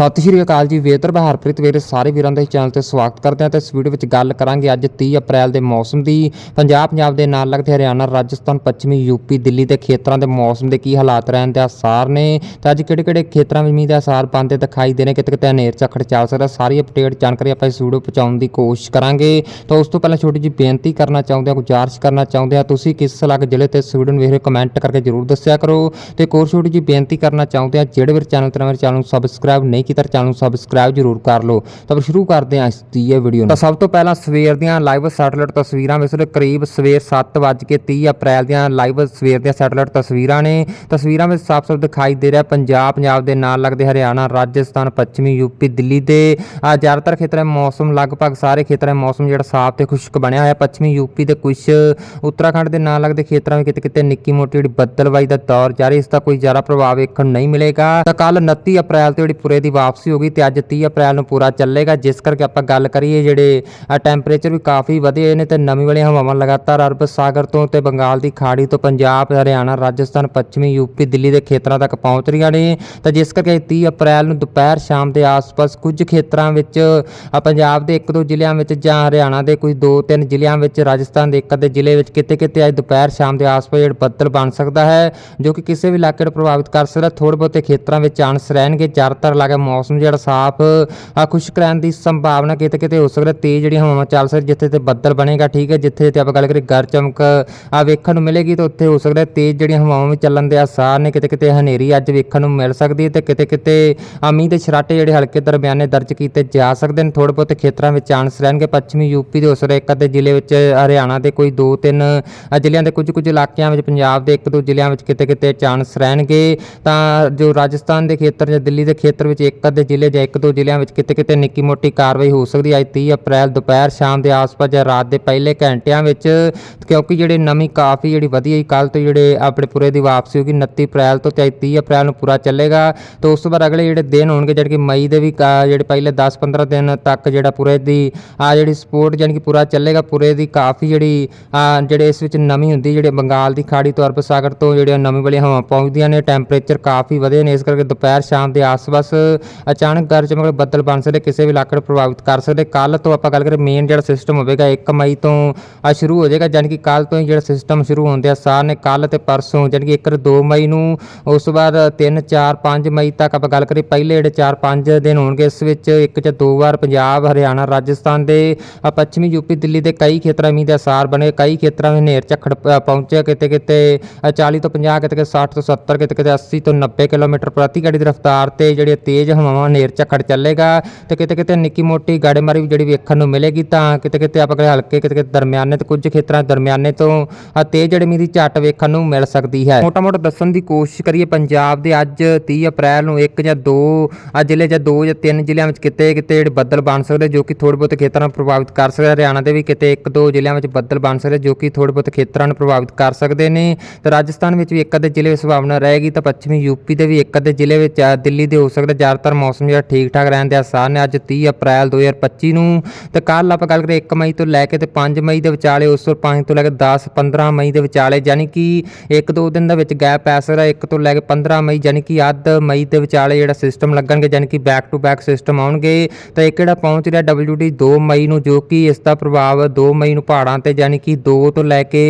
ਸਤਿ ਸ਼੍ਰੀ ਅਕਾਲ ਜੀ ਵੇਦਰ ਬਹਾਰਪ੍ਰੀਤ ਵੀਰੇ ਸਾਰੇ ਵੀਰਾਂ ਦਾ ਚੈਨਲ ਤੇ ਸਵਾਗਤ ਕਰਦੇ ਹਾਂ ਤੇ ਇਸ ਵੀਡੀਓ ਵਿੱਚ ਗੱਲ ਕਰਾਂਗੇ ਅੱਜ 30 ਅਪ੍ਰੈਲ ਦੇ ਮੌਸਮ ਦੀ। ਪੰਜਾਬ ਪੰਜਾਬ ਦੇ ਨਾਲ ਲੱਗਦੇ ਹਰਿਆਣਾ, ਰਾਜਸਥਾਨ, ਪੱਛਮੀ ਯੂਪੀ ਦਿੱਲੀ ਦੇ ਖੇਤਰਾਂ ਦੇ ਮੌਸਮ ਦੇ ਕੀ ਹਾਲਾਤ ਰਹਿਣ ਦੇ ਆਸਾਰ ਨੇ। ਤੇ ਅੱਜ ਕਿਹੜੇ ਕਿਹੜੇ ਖੇਤਰਾਂ ਵਿੱਚ ਮੀਂਹ ਦੇ ਆਸਾਰ ਬਣਦੇ ਦਿਖਾਈ ਦੇ ਨੇ ਕਿਤੇ ਕਿਤੇ ਹਨੇਰ ਝੱਖੜ ਚੱਲ ਸਕਦਾ, ਸਾਰੀ ਅਪਡੇਟ ਜਾਣਕਾਰੀ ਆਪਾਂ ਇਸ ਵੀਡੀਓ ਪਹੁੰਚਾਉਣ ਦੀ ਕੋਸ਼ਿਸ਼ ਕਰਾਂਗੇ। ਤਾਂ ਉਸ ਤੋਂ ਪਹਿਲਾਂ ਛੋਟੀ ਜਿਹੀ ਬੇਨਤੀ ਕਰਨਾ ਚਾਹੁੰਦੇ ਹਾਂ, ਗੁਜ਼ਾਰਿਸ਼ ਕਰਨਾ ਚਾਹੁੰਦੇ ਹਾਂ, ਤੁਸੀਂ ਕਿਸ ਇਲਾਕੇ ਜ਼ਿਲ੍ਹੇ ਤੇ ਇਸ ਵੀਡੀਓ ਨੂੰ ਵੇਖ ਰਹੇ ਹੋ ਕਮੈਂਟ ਕਰਕੇ ਜਰੂਰ ਦੱਸਿਆ ਕਰੋ। ਤੇ ਇੱਕ ਹੋਰ ਛੋਟੀ ਜਿਹੀ ਬੇਨਤੀ ਕਰਨਾ ਚਾਹੁੰਦੇ ਹਾਂ, ਜਿਹੜੇ ਵੀਰ ਚੈਨਲ ਤੇ ਮੇਰੇ ਚੈਨਲ ਨੂੰ ਸਬਸਕ੍ਰਾਈਬ ਨਹੀਂ ਕੀਤਾ ਚੈਨਲ ਨੂੰ ਸਬਸਕ੍ਰਾਈਬ ਜਰੂਰ ਕਰ ਲਓ। ਤਾਂ ਸ਼ੁਰੂ ਕਰਦੇ ਹਾਂ ਇਸ ਦੀ ਇਹ ਵੀਡੀਓ ਤਾਂ ਸਭ ਤੋਂ ਪਹਿਲਾਂ ਸਵੇਰ ਦੀਆਂ ਲਾਈਵ ਸੈਟਲਾਈਟ ਤਸਵੀਰਾਂ ਵਿੱਚ ਕਰੀਬ ਸਵੇਰ 7:30 ਅਪ੍ਰੈਲ ਦੀਆਂ ਲਾਈਵ ਸਵੇਰ ਦੀਆਂ ਸੈਟਲਾਈਟ ਤਸਵੀਰਾਂ ਨੇ। ਤਸਵੀਰਾਂ ਵਿੱਚ ਸਾਫ਼-ਸਾਫ਼ ਦਿਖਾਈ ਦੇ ਰਿਹਾ ਪੰਜਾਬ ਪੰਜਾਬ ਦੇ ਨਾਲ ਲੱਗਦੇ ਹਰਿਆਣਾ, ਰਾਜਸਥਾਨ, ਪੱਛਮੀ ਯੂਪੀ, ਦਿੱਲੀ ਦੇ। ਜ਼ਿਆਦਾਤਰ ਖੇਤਰਾਂ ਮੌਸਮ, ਲਗਭਗ ਸਾਰੇ ਖੇਤਰਾਂ ਵਿੱਚ ਮੌਸਮ ਜਿਹੜਾ ਸਾਫ਼ ਤੇ ਖੁਸ਼ਕ ਬਣਿਆ ਹੋਇਆ। ਪੱਛਮੀ ਯੂਪੀ ਦੇ ਕੁਝ ਉੱਤਰਾਖੰਡ ਦੇ ਨਾਲ ਲੱਗਦੇ ਖੇਤਰਾਂ ਵਿੱਚ ਕਿਤੇ ਕਿਤੇ ਨਿੱਕੀ ਮੋਟੀ ਜਿਹੜੀ ਬੱਦਲਵਾਈ ਦਾ ਦੌਰ ਜਾਰੀ, ਇਸ ਦਾ ਕੋਈ ਜ਼ਿਆਦਾ ਪ੍ਰਭਾਵ ਵੇਖਣ ਨਹੀਂ ਮਿਲੇਗਾ। ਤਾਂ ਕੱਲ 29 ਅਪ੍ਰੈਲ ਤੇ ਜਿਹੜੀ ਪੂਰੇ ਦੀ ਵਾਪਸੀ ਹੋ ਗਈ ਤੇ ਅੱਜ 30 ਅਪ੍ਰੈਲ ਨੂੰ ਪੂਰਾ ਚੱਲੇਗਾ। ਜਿਸ ਕਰਕੇ ਆਪਾਂ ਗੱਲ ਕਰੀਏ ਜਿਹੜੇ ਟੈਂਪਰੇਚਰ ਵੀ ਕਾਫੀ ਵਧੇ ਨੇ ਤੇ ਨਵੀਂ ਵਾਲੀਆਂ ਹਵਾਵਾਂ ਲਗਾਤਾਰ ਅਰਬ ਸਾਗਰ ਤੋਂ ਤੇ ਬੰਗਾਲ ਦੀ ਖਾੜੀ ਤੋਂ ਪੰਜਾਬ, ਹਰਿਆਣਾ, ਰਾਜਸਥਾਨ, ਪੱਛਮੀ ਯੂਪੀ ਦਿੱਲੀ ਦੇ ਖੇਤਰਾਂ ਤੱਕ ਪਹੁੰਚ ਰਹੀਆਂ ਨੇ। ਤਾਂ ਜਿਸ ਕਰਕੇ 30 ਅਪ੍ਰੈਲ ਨੂੰ ਦੁਪਹਿਰ ਸ਼ਾਮ ਦੇ ਆਸ-ਪਾਸ ਕੁਝ ਖੇਤਰਾਂ ਵਿੱਚ ਪੰਜਾਬ ਦੇ ਇੱਕ ਦੋ ਜ਼ਿਲ੍ਹਿਆਂ ਵਿੱਚ ਜਾਂ ਹਰਿਆਣਾ ਦੇ ਕੁਝ ਦੋ ਤਿੰਨ ਜ਼ਿਲ੍ਹਿਆਂ ਵਿੱਚ, ਰਾਜਸਥਾਨ ਦੇ ਇੱਕ ਅੱਧੇ ਜ਼ਿਲ੍ਹੇ ਵਿੱਚ ਕਿਤੇ-ਕਿਤੇ ਅੱਜ ਦੁਪਹਿਰ ਸ਼ਾਮ ਦੇ ਆਸ-ਪਾਸ ਜਿਹੜਾ ਬੱਦਲ ਬਣ ਸਕਦਾ ਹੈ, ਜੋ ਕਿ ਕਿਸੇ ਵੀ ਇਲਾਕੇ ਨੂੰ ਪ੍ਰਭਾਵਿਤ ਕਰ ਸਕਦਾ। ਥੋੜ੍ਹੇ ਬਹੁਤੇ ਖੇਤਰਾਂ ਵਿੱਚ ਚਾਂਸ ਰਹਿਣਗੇ, ਜ਼ਿਆਦਾਤਰ ਇਲਾਕੇ ਮੌਸਮ ਜਿਹੜਾ ਸਾਫ਼ ਖੁਸ਼ਕ ਰਹਿਣ ਦੀ ਸੰਭਾਵਨਾ ਕਿਤੇ ਕਿਤੇ ਹੋ ਸਕਦਾ ਤੇਜ਼ ਜਿਹੜੀਆਂ ਹਵਾਵਾਂ ਚੱਲ ਸਕਦੀ ਜਿੱਥੇ ਤੇ ਬੱਦਲ ਬਣੇਗਾ ਠੀਕ ਹੈ ਜਿੱਥੇ ਤੇ ਆਪਾਂ ਗੱਲ ਕਰੀਏ ਗਰ ਚਮਕ ਆ ਵੇਖਣ ਨੂੰ ਮਿਲੇਗੀ ਤਾਂ ਉੱਥੇ ਹੋ ਸਕਦਾ ਤੇਜ਼ ਜਿਹੜੀਆਂ ਹਵਾਵਾਂ ਵੀ ਚੱਲਣ ਦੇ ਆਸਾਰ ਨੇ ਕਿਤੇ ਕਿਤੇ ਹਨੇਰੀ ਅੱਜ ਵੇਖਣ ਨੂੰ ਮਿਲ ਸਕਦੀ ਹੈ ਤੇ ਕਿਤੇ ਕਿਤੇ ਅਮੀ ਦੇ ਛਰਾਟੇ ਜਿਹੜੇ ਹਲਕੇ ਦਰਮਿਆਨੇ ਦਰਜ ਕੀਤੇ ਜਾ ਸਕਦੇ ਨੇ ਥੋੜ੍ਹੇ ਬਹੁਤੇ ਖੇਤਰਾਂ ਵਿੱਚ ਚਾਂਸ ਰਹਿਣਗੇ ਪੱਛਮੀ ਯੂਪੀ ਦੇ ਹੋ ਸਕਦਾ ਇੱਕ ਅੱਧੇ ਜ਼ਿਲ੍ਹੇ ਵਿੱਚ ਹਰਿਆਣਾ ਦੇ ਕੋਈ ਦੋ ਤਿੰਨ ਅ, ਜ਼ਿਲ੍ਹਿਆਂ ਦੇ ਕੁਝ ਕੁਝ ਇਲਾਕਿਆਂ ਵਿੱਚ ਪੰਜਾਬ ਦੇ ਇੱਕ ਦੋ ਜ਼ਿਲ੍ਹਿਆਂ ਵਿੱਚ ਕਿਤੇ ਕਿਤੇ ਚਾਂਸ ਰਹਿਣਗੇ ਤਾਂ ਜੋ ਰਾਜਸਥਾਨ ਦੇ ਖੇਤਰ ਜਾਂ ਦਿੱਲੀ ਦੇ ਖੇਤਰ ਵਿੱਚ ਇੱਕ ਅੱਧੇ ਜ਼ਿਲ੍ਹੇ ਜਾਂ ਇੱਕ ਦੋ ਜ਼ਿਲ੍ਹਿਆਂ ਵਿੱਚ ਕਿਤੇ ਕਿਤੇ ਨਿੱਕੀ ਮੋਟੀ ਕਾਰਵਾਈ ਹੋ ਸਕਦੀ ਹੈ। ਅੱਜ 30 ਅਪ੍ਰੈਲ ਦੁਪਹਿਰ ਸ਼ਾਮ ਦੇ ਆਸ-ਪਾਸ ਜਾਂ ਰਾਤ ਦੇ ਪਹਿਲੇ ਘੰਟਿਆਂ ਵਿੱਚ, ਕਿਉਂਕਿ ਜਿਹੜੇ ਨਵੀਂ ਕਾਫੀ ਜਿਹੜੀ ਵਧੀਆ ਕੱਲ ਤੋਂ ਜਿਹੜੇ ਆਪਣੇ ਪੂਰੇ ਦੀ ਵਾਪਸੀ ਹੋਗੀ 29 ਅਪ੍ਰੈਲ ਤੋਂ ਤੇ ਅੱਜ 30 ਅਪ੍ਰੈਲ ਨੂੰ ਪੂਰਾ ਚੱਲੇਗਾ। ਤੇ ਉਸ ਤੋਂ ਬਾਅਦ ਅਗਲੇ ਜਿਹੜੇ ਦਿਨ ਹੋਣਗੇ ਜਿਹੜੇ ਕਿ ਮਈ ਦੇ ਵੀ ਕਾ- ਜਿਹੜੇ ਪਹਿਲੇ 10-15 ਦਿਨ ਤੱਕ ਜਿਹੜਾ ਪੂਰੇ ਦੀ ਆ ਜਿਹੜੀ ਸਪੋਰਟ ਜਾਨੀ ਕਿ ਪੂਰਾ ਚੱਲੇਗਾ, ਪੂਰੇ ਦੀ ਕਾਫੀ ਜਿਹੜੀ ਆ ਜਿਹੜੇ ਇਸ ਵਿੱਚ ਨਵੀਂ ਹੁੰਦੀ ਜਿਹੜੇ ਬੰਗਾਲ ਦੀ ਖਾੜੀ ਤੋਂ ਅਰਬ ਸਾਗਰ ਤੋਂ ਜਿਹੜੀਆਂ ਨਵੀਂ ਵਾਲੀਆਂ ਹਵਾ ਪਹੁੰਚਦੀਆਂ ਨੇ, ਟੈਂਪਰੇਚਰ ਕਾਫੀ ਵਧੇ ਨੇ, ਇਸ ਕਰਕੇ ਦੁਪਹਿਰ ਸ਼ਾਮ ਦੇ ਆਸ-ਪਾਸ ਅਚਾਨਕ ਗਰਜ ਚਮਕ ਬੱਦਲ ਬਣ ਸਕਦੇ ਕਿਸੇ ਵੀ ਇਲਾਕੇ ਨੂੰ ਪ੍ਰਭਾਵਿਤ ਕਰ ਸਕਦੇ। ਕੱਲ ਤੋਂ ਆਪਾਂ ਗੱਲ ਕਰੀਏ ਮੇਨ ਜਿਹੜਾ ਸਿਸਟਮ ਹੋਵੇਗਾ 1 ਮਈ ਤੋਂ ਆ ਸ਼ੁਰੂ ਹੋ ਜਾਏਗਾ ਜਾਨੀ ਕਿ ਕੱਲ ਤੋਂ ਹੀ ਜਿਹੜਾ ਸਿਸਟਮ ਸ਼ੁਰੂ ਹੁੰਦੇ ਆ ਸਾਰ ਨੇ ਕੱਲ ਤੇ ਪਰਸੋਂ ਜਾਨੀ ਕਿ 1 2 ਮਈ ਨੂੰ ਉਸ ਤੋਂ ਬਾਅਦ 3 4 5 ਮਈ ਤੱਕ ਆਪਾਂ ਗੱਲ ਕਰੀਏ ਪਹਿਲੇ ਜਿਹੜੇ 4 5 ਦਿਨ ਹੋਣਗੇ ਇਸ ਵਿੱਚ ਇੱਕ ਜਾਂ ਦੋ ਵਾਰ ਪੰਜਾਬ ਹਰਿਆਣਾ ਰਾਜਸਥਾਨ ਦੇ ਪੱਛਮੀ ਯੂਪੀ ਦਿੱਲੀ ਦੇ ਕਈ ਖੇਤਰਾਂ ਮੀਂਹ ਦੇ ਅਸਾਰ ਬਣੇ ਕਈ ਖੇਤਰਾਂ ਵਿੱਚ ਹਨੇਰ ਝੱਖੜ ਪਹੁੰਚਿਆ ਕਿਤੇ ਕਿਤੇ ਅ, 40 ਤੋਂ 50 ਕਿਤੇ ਕਿਤੇ 60 ਤੋਂ 70 ਕਿਤੇ ਕਿਤੇ 80 ਤੋਂ 90 ਕਿਲੋਮੀਟਰ ਪ੍ਰਤੀ ਘੰਟੇ ਦੀ ਰਫ਼ਤਾਰ ਤੇ ਜਿਹੜੀ ਤੇਜ਼ ਹਵਾਵਾਂ ਹਨੇਰ ਝੱਖੜ ਚੱਲੇਗਾ ਤੇ ਕਿਤੇ ਕਿਤੇ ਨਿੱਕੀ ਮੋਟੀ ਗਾੜੇਮਾਰੀ ਵੀ ਜਿਹੜੀ ਵੇਖਣ ਨੂੰ ਮਿਲੇਗੀ ਤਾਂ ਕਿਤੇ ਕਿਤੇ ਆਪਾਂ ਹਲਕੇ ਕਿਤੇ ਕਿਤੇ ਦਰਮਿਆਨੇ ਤੇ ਕੁਝ ਖੇਤਰਾਂ ਦਰਮਿਆਨੇ ਤੋਂ ਤੇਜ਼ ਜਿਹੜੀ ਦੀ ਝੱਟ ਵੇਖਣ ਨੂੰ ਮਿਲ ਸਕਦੀ ਹੈ। ਮੋਟਾ ਮੋਟਾ ਦੱਸਣ ਦੀ ਕੋਸ਼ਿਸ਼ ਕਰੀਏ, ਪੰਜਾਬ ਦੇ ਅੱਜ 30 ਅਪ੍ਰੈਲ ਨੂੰ ਇੱਕ ਜਾਂ ਦੋ ਜ਼ਿਲ੍ਹੇ ਜਾਂ ਦੋ ਜਾਂ ਤਿੰਨ ਜ਼ਿਲ੍ਹਿਆਂ ਵਿੱਚ ਕਿਤੇ ਕਿਤੇ ਜਿਹੜੇ ਬੱਦਲ ਬਣ ਸਕਦੇ, ਜੋ ਕਿ ਥੋੜ੍ਹੇ ਬਹੁਤ ਖੇਤਰਾਂ ਨੂੰ ਪ੍ਰਭਾਵਿਤ ਕਰ ਸਕਦੇ ਹਰਿਆਣਾ ਦੇ ਵੀ ਕਿਤੇ ਇੱਕ ਦੋ ਜ਼ਿਲ੍ਹਿਆਂ ਵਿੱਚ ਬੱਦਲ ਬਣ ਸਕਦੇ, ਜੋ ਕਿ ਥੋੜ੍ਹੇ ਬਹੁਤ ਖੇਤਰਾਂ ਨੂੰ ਪ੍ਰਭਾਵਿਤ ਕਰ ਸਕਦੇ ਨੇ। ਤੇ ਰਾਜਸਥਾਨ ਵਿੱਚ ਵੀ ਇੱਕ ਅੱਧੇ ਜ਼ਿਲ੍ਹੇ ਵਿੱਚ ਸੰਭਾਵਨਾ ਰਹੇਗੀ, ਤਾਂ ਪੱਛਮੀ ਯੂਪੀ ਦੇ ਵੀ ਇੱਕ ਅੱਧੇ ਜ਼ਿਲ੍ਹੇ ਵਿੱਚ ਦਿੱਲੀ ਦੇ ਹੋ ਸਕਦਾ ਜ਼ਿਆਦਾਤਰ ਮੌਸਮ ਜਿਹੜਾ ਠੀਕ ਠਾਕ ਰਹਿਣ ਦੇ ਆਸਾਰ ਨੇ ਅੱਜ 30 ਅਪ੍ਰੈਲ 2025 ਨੂੰ। ਤੇ ਕੱਲ ਆਪਾਂ ਗੱਲ ਕਰੀਏ 1 ਮਈ ਤੋਂ ਲੈ ਕੇ ਤੇ 5 ਮਈ ਦੇ ਵਿਚਾਲੇ, ਉਸ ਤੋਂ 5 ਤੋਂ ਲੈ ਕੇ 10 15 ਮਈ ਦੇ ਵਿਚਾਲੇ, ਯਾਨੀ ਕਿ ਇੱਕ ਦੋ ਦਿਨ ਦੇ ਵਿੱਚ ਗੈਪ ਪੈ ਸਕਦਾ, ਇੱਕ ਤੋਂ ਲੈ ਕੇ 15 ਮਈ, ਯਾਨੀ ਕਿ ਅੱਧ ਮਈ ਦੇ ਵਿਚਾਲੇ ਜਿਹੜਾ ਸਿਸਟਮ ਲੱਗਣਗੇ, ਯਾਨੀ ਕਿ ਬੈਕ ਟੂ ਬੈਕ ਸਿਸਟਮ ਆਉਣਗੇ। ਤਾਂ ਇੱਕ ਜਿਹੜਾ ਪਹੁੰਚ ਰਿਹਾ WD 2 ਮਈ ਨੂੰ, ਜੋ ਕਿ ਇਸ ਦਾ ਪ੍ਰਭਾਵ 2 ਮਈ ਨੂੰ ਪਹਾੜਾਂ ਤੇ, ਯਾਨੀ ਕਿ 2 ਤੋਂ ਲੈ ਕੇ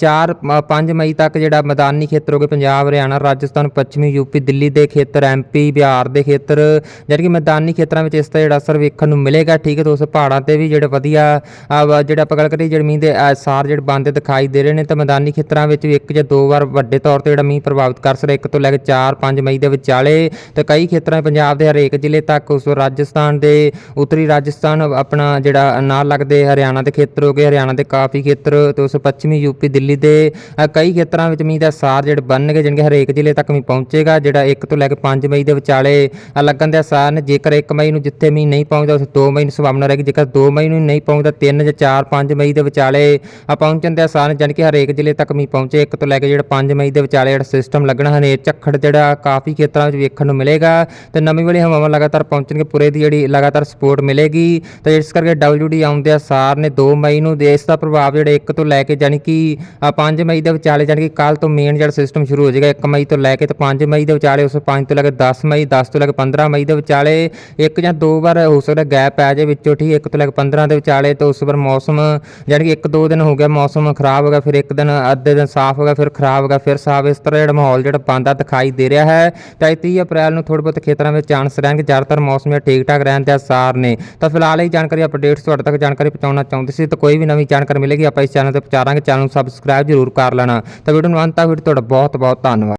4 5 ਮਈ ਤੱਕ ਜਿਹੜਾ ਮੈਦਾਨੀ ਖੇਤਰ ਹੋਗੇ ਪੰਜਾਬ, ਹਰਿਆਣਾ, ਰਾਜਸਥਾਨ, ਪੱਛਮੀ ਯੂਪੀ ਦਿੱਲੀ ਦੇ ਖੇਤਰ ਐਮਪੀ ਬਿਹਾਰ ਦੇ ਖੇਤਰ ਖੇਤਰ ਯਾਨੀ ਕਿ ਮੈਦਾਨੀ ਖੇਤਰਾਂ ਵਿੱਚ ਇਸ ਦਾ ਜਿਹੜਾ ਅਸਰ ਵੇਖਣ ਨੂੰ ਮਿਲੇਗਾ ਠੀਕ ਹੈ ਦੋਸਤੋ ਪਹਾੜਾਂ ਤੇ ਵੀ ਜਿਹੜੇ ਵਧੀਆ ਆ, ਵਾ- ਜਿਹੜਾ ਆਪਾਂ ਗੱਲ ਕਰੀਏ ਜਿਹੜੇ ਮੀਂਹ ਦੇ ਆ, ਸਾਰ ਜਿਹੜੇ ਬੰਦੇ ਦਿਖਾਈ ਦੇ ਰਹੇ ਨੇ ਤਾਂ ਮੈਦਾਨੀ ਖੇਤਰਾਂ ਵਿੱਚ ਵੀ ਇੱਕ ਜਾਂ ਦੋ ਵਾਰ ਵੱਡੇ ਤੌਰ ਤੇ ਜਿਹੜਾ ਮੀਂਹ ਪ੍ਰਭਾਵਿਤ ਕਰ ਸਕਦਾ ਇੱਕ ਤੋਂ ਲੈ ਕੇ 4 5 ਮਈ ਦੇ ਵਿਚਾਲੇ ਤੇ ਕਈ ਖੇਤਰਾਂ ਪੰਜਾਬ ਦੇ ਹਰੇਕ ਜ਼ਿਲ੍ਹੇ ਤੱਕ ਉਸ ਰਾਜਸਥਾਨ ਦੇ ਉੱਤਰੀ ਰਾਜਸਥਾਨ ਆਪਣਾ ਜਿਹੜਾ ਨਾਲ ਲੱਗਦੇ ਹਰਿਆਣਾ ਦੇ ਖੇਤਰ ਹੋ ਗਏ ਹਰਿਆਣਾ ਦੇ ਕਾਫੀ ਖੇਤਰ ਤੇ ਉਸ ਪੱਛਮੀ ਯੂਪੀ ਦਿੱਲੀ ਦੇ ਕਈ ਖੇਤਰਾਂ ਵਿੱਚ ਮੀਂਹ ਦਾ ਸਾਰ ਜਿਹੜੇ ਬਣਨਗੇ ਜਾਣੀ ਕਿ ਹਰੇਕ ਜ਼ਿਲ੍ਹੇ ਤੱਕ ਮੀਂਹ ਪਹੁੰਚੇਗਾ ਜਿਹੜਾ 1 ਤੋਂ ਲੈ ਕੇ 5 ਮਈ ਦੇ ਵਿਚਾਲੇ ਲੱਗਣ ਦੇ ਆਸਾਰ ਨੇ, ਜੇਕਰ 1 ਮਈ ਨੂੰ ਜਿੱਥੇ ਮੀਂਹ ਨਹੀਂ ਪਹੁੰਚਦਾ, ਉੱਥੇ 2 ਮਈ ਨੂੰ ਸੰਭਾਵਨਾ ਰਹੇਗੀ, ਜੇਕਰ 2 ਮਈ ਨੂੰ ਨਹੀਂ ਪਹੁੰਚਦਾ 3 ਜਾਂ 4 5 ਮਈ ਦੇ ਵਿਚਾਲੇ ਪਹੁੰਚਣ ਦੇ ਆਸਾਰ ਨੇ, ਜਾਣੀ ਕਿ ਹਰੇਕ ਜ਼ਿਲ੍ਹੇ ਤੱਕ ਮੀਂਹ ਪਹੁੰਚੇ 1 ਤੋਂ ਲੈ ਕੇ ਜਿਹੜਾ 5 ਮਈ ਦੇ ਵਿਚਾਲੇ ਜਿਹੜਾ ਸਿਸਟਮ ਲੱਗਣਾ ਹਨੇਰ ਝੱਖੜ ਜਿਹੜਾ ਕਾਫੀ ਖੇਤਰਾਂ ਵਿੱਚ ਵੇਖਣ ਨੂੰ ਮਿਲੇਗਾ, ਤੇ ਨਵੀਂ ਵਾਲੀ ਹਵਾਵਾਂ ਲਗਾਤਾਰ ਪਹੁੰਚਣਗੇ, ਪੂਰੇ ਦੀ ਜਿਹੜੀ ਲਗਾਤਾਰ ਸਪੋਰਟ ਮਿਲੇਗੀ, ਤੇ ਇਸ ਕਰਕੇ WD ਆਉਂਦੇ ਆਸਾਰ ਨੇ 2 ਮਈ ਨੂੰ ਦੇਸ਼ ਦਾ ਪ੍ਰਭਾਵ ਜਿਹੜਾ 1 ਤੋਂ ਲੈ ਕੇ ਜਾਣੀ ਕਿ 5 ਮਈ ਦੇ ਵਿਚਾਲੇ ਜਾਣੀ ਕਿ ਕੱਲ ਤੋਂ ਮੇਨ ਜਿਹੜਾ ਸਿਸਟਮ ਸ਼ੁਰੂ ਹੋ ਜਾਏਗਾ 1 ਮਈ ਤੋਂ ਲੈ ਕੇ ਤੇ 5 ਮਈ ਦੇ ਵਿਚਾਲੇ ਉਸ 5 ਤੋਂ ਲੈ ਕੇ 10 ਮਈ 10 ਤੋਂ ਲੈ ਕੇ 15 ਮਈ ਦੇ ਵਿਚਾਲੇ ਇੱਕ ਜਾਂ ਦੋ ਵਾਰ ਹੋ ਸਕਦਾ ਗੈਪ ਪੈ ਜਾਏ ਵਿੱਚੋਂ ਠੀਕ, ਇੱਕ ਤੋਂ ਲੈ ਕੇ 15 ਦੇ ਵਿਚਾਲੇ ਤੇ ਉਸ ਵਾਰ ਮੌਸਮ ਜਾਣੀ ਕਿ ਇੱਕ ਦੋ ਦਿਨ ਹੋ ਗਿਆ ਮੌਸਮ ਖਰਾਬ ਹੋ ਗਿਆ, ਫਿਰ ਇੱਕ ਦਿਨ ਅੱਧੇ ਦਿਨ ਸਾਫ਼ ਹੋ ਗਿਆ, ਫਿਰ ਖਰਾਬ ਹੋ ਗਿਆ, ਫਿਰ ਸਾਫ਼, ਇਸ ਤਰ੍ਹਾਂ ਜਿਹੜਾ ਮਾਹੌਲ ਜਿਹੜਾ ਬੰਦਾ ਦਿਖਾਈ ਦੇ ਰਿਹਾ ਹੈ। ਤਾਂ ਇਹ 30 ਅਪ੍ਰੈਲ ਨੂੰ ਥੋੜ੍ਹੇ ਬਹੁਤ ਖੇਤਰਾਂ ਵਿੱਚ ਚਾਂਸ ਰਹਿਣਗੇ, ਜ਼ਿਆਦਾਤਰ ਮੌਸਮ ਇਹ ਠੀਕ ਠਾਕ ਰਹਿਣ ਦੇ ਆਸਾਰ ਨੇ। ਤਾਂ ਫਿਲਹਾਲ ਇਹ ਜਾਣਕਾਰੀ ਅਪਡੇਟਸ ਤੁਹਾਡੇ ਤੱਕ ਜਾਣਕਾਰੀ ਪਹੁੰਚਾਉਣਾ ਚਾਹੁੰਦੇ ਸੀ, ਤਾਂ ਕੋਈ ਵੀ ਨਵੀਂ ਜਾਣਕਾਰੀ ਮਿਲੇਗੀ, ਆਪਾਂ ਇਸ ਚੈਨਲ ਤੇ ਪਹੁੰਚਾਵਾਂਗੇ ਚੈਨਲ ਨੂੰ ਸਬਸਕ੍ਰਾਈਬ ਜ਼ਰੂਰ ਕਰ ਲੈਣਾ। ਤਾਂ ਵੀਡੀਓ ਨੂੰ ਅੰਤ ਤੱਕ ਵੀਡੀਓ ਤੁਹਾਡਾ ਬਹੁਤ ਬਹੁਤ ਧੰਨਵਾਦ।